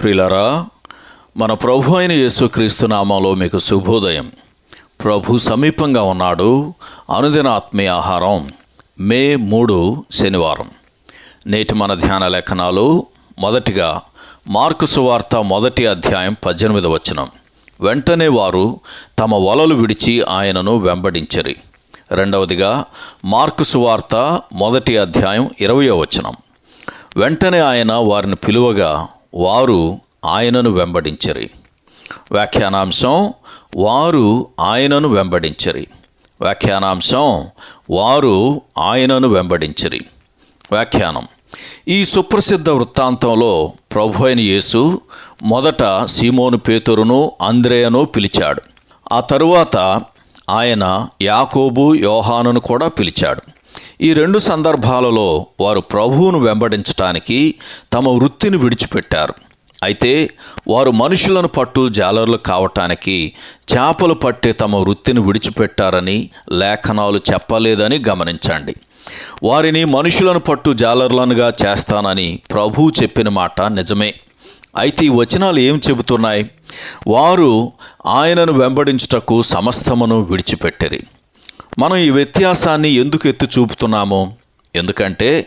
ప్రిలరా మన ప్రభు అయిన యేసుక్రీస్తు నామంలో మీకు శుభోదయం. ప్రభు సమీపంగా ఉన్నాడు అనుదిన ఆత్మీయ ఆహారం మే మూడు శనివారం. నేటి మన ధ్యాన లేఖనాలు మొదటిగా మార్కు సువార్త మొదటి అధ్యాయం పద్దెనిమిది వచనం. వెంటనే వారు తమ వలలు విడిచి ఆయనను వెంబడించరి. రెండవదిగా మార్కు సువార్త మొదటి అధ్యాయం ఇరవయో వచనం. వెంటనే ఆయన వారిని పిలువగా వారు ఆయనను వెంబడించరి. వ్యాఖ్యానాంశం వారు ఆయనను వెంబడించరి. వ్యాఖ్యానాంశం వారు ఆయనను వెంబడించరి. వ్యాఖ్యానం ఈ సుప్రసిద్ధ వృత్తాంతంలో ప్రభు అయిన యేసు మొదట సీమోను పేతురును అంద్రేయను పిలిచాడు. ఆ తరువాత ఆయన యాకోబు యోహానును కూడా పిలిచాడు. ఈ రెండు సందర్భాలలో వారు ప్రభువును వెంబడించటానికి తమ వృత్తిని విడిచిపెట్టారు. అయితే వారు మనుషులను పట్టు జాలర్లు కావటానికి చేపలు పట్టే తమ వృత్తిని విడిచిపెట్టారని లేఖనాలు చెప్పలేదని గమనించండి. వారిని మనుషులను పట్టు జాలర్లనుగా చేస్తానని ప్రభువు చెప్పిన మాట నిజమే. అయితే ఈ వచనాలు ఏం చెబుతున్నాయి? వారు ఆయనను వెంబడించుటకు సమస్తమును విడిచిపెట్టిరి. మనం ఈ వ్యత్యాసాన్ని ఎందుకు ఎత్తి చూపుతున్నాము? ఎందుకంటే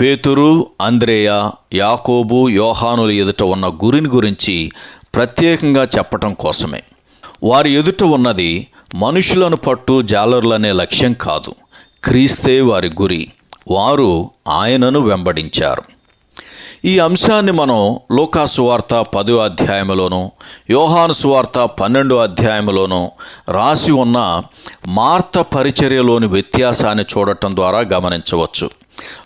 పేతురు అంద్రేయ యాకోబు యోహానుల ఎదుట ఉన్న గురిని గురించి ప్రత్యేకంగా చెప్పటం కోసమే. వారి ఎదుట ఉన్నది మనుషులను పట్టు జాలర్లనే లక్ష్యం కాదు. క్రీస్తే వారి గురి. వారు ఆయనను వెంబడించారు. ఈ అంశాన్ని మనం లోకాసు వార్త పదో అధ్యాయంలోను యోహాను సువార్త పన్నెండో అధ్యాయంలోను రాసి ఉన్న మార్త పరిచర్యలోని వ్యత్యాసాన్ని చూడటం ద్వారా గమనించవచ్చు.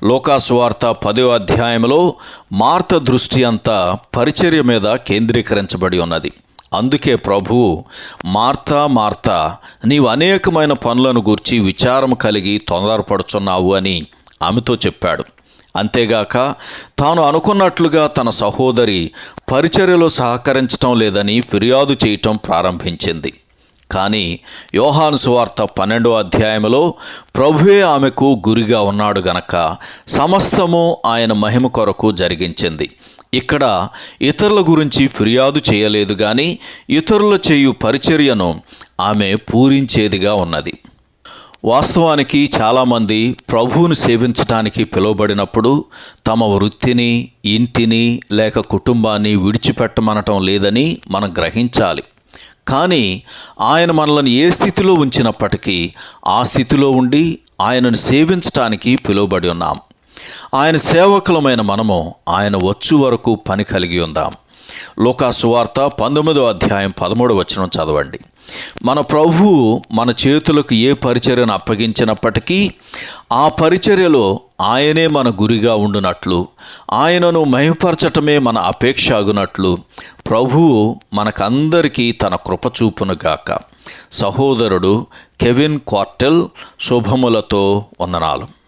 లోకాసువార్త పదో అధ్యాయంలో మార్త దృష్టి అంతా పరిచర్య మీద కేంద్రీకరించబడి ఉన్నది. అందుకే ప్రభువు మార్తా మార్తా నీవు అనేకమైన పనులను గూర్చి విచారం కలిగి తొందరపడుచున్నావు అని ఆమెతో చెప్పాడు. అంతేగాక తాను అనుకున్నట్లుగా తన సహోదరి పరిచర్యలో సహకరించటం లేదని ఫిర్యాదు చేయటం ప్రారంభించింది. కానీ యోహాను సువార్త పన్నెండో అధ్యాయంలో ప్రభువే ఆమెకు గురిగా ఉన్నాడు గనక సమస్తము ఆయన మహిమ కొరకు జరిగించింది. ఇక్కడ ఇతరుల గురించి ఫిర్యాదు చేయలేదు కానీ ఇతరుల చేయు పరిచర్యను ఆమె పూరించేదిగా ఉన్నది. వాస్తవానికి చాలామంది ప్రభువుని సేవించటానికి పిలువబడినప్పుడు తమ వృత్తిని ఇంటిని లేక కుటుంబాన్ని విడిచిపెట్టమనటం లేదని మనం గ్రహించాలి. కానీ ఆయన మనల్ని ఏ స్థితిలో ఉంచినప్పటికీ ఆ స్థితిలో ఉండి ఆయనను సేవించటానికి పిలువబడి ఉన్నాం. ఆయన సేవకులమైన మనము ఆయన వచ్చు వరకు పని కలిగి ఉందాం. లోకా సువార్త పంతొమ్మిదో అధ్యాయం పదమూడు వచనం చదవండి. మన ప్రభువు మన చేతులకు ఏ పరిచర్యను అప్పగించినప్పటికీ ఆ పరిచర్యలో ఆయనే మన గురిగా ఉండునట్లు ఆయనను మహిమపరచటమే మన అపేక్ష అగునట్లు ప్రభువు మనకందరికీ తన కృప చూపునుగాక సహోదరుడు కెవిన్ క్వార్టెల్ శుభములతో వందనాలు.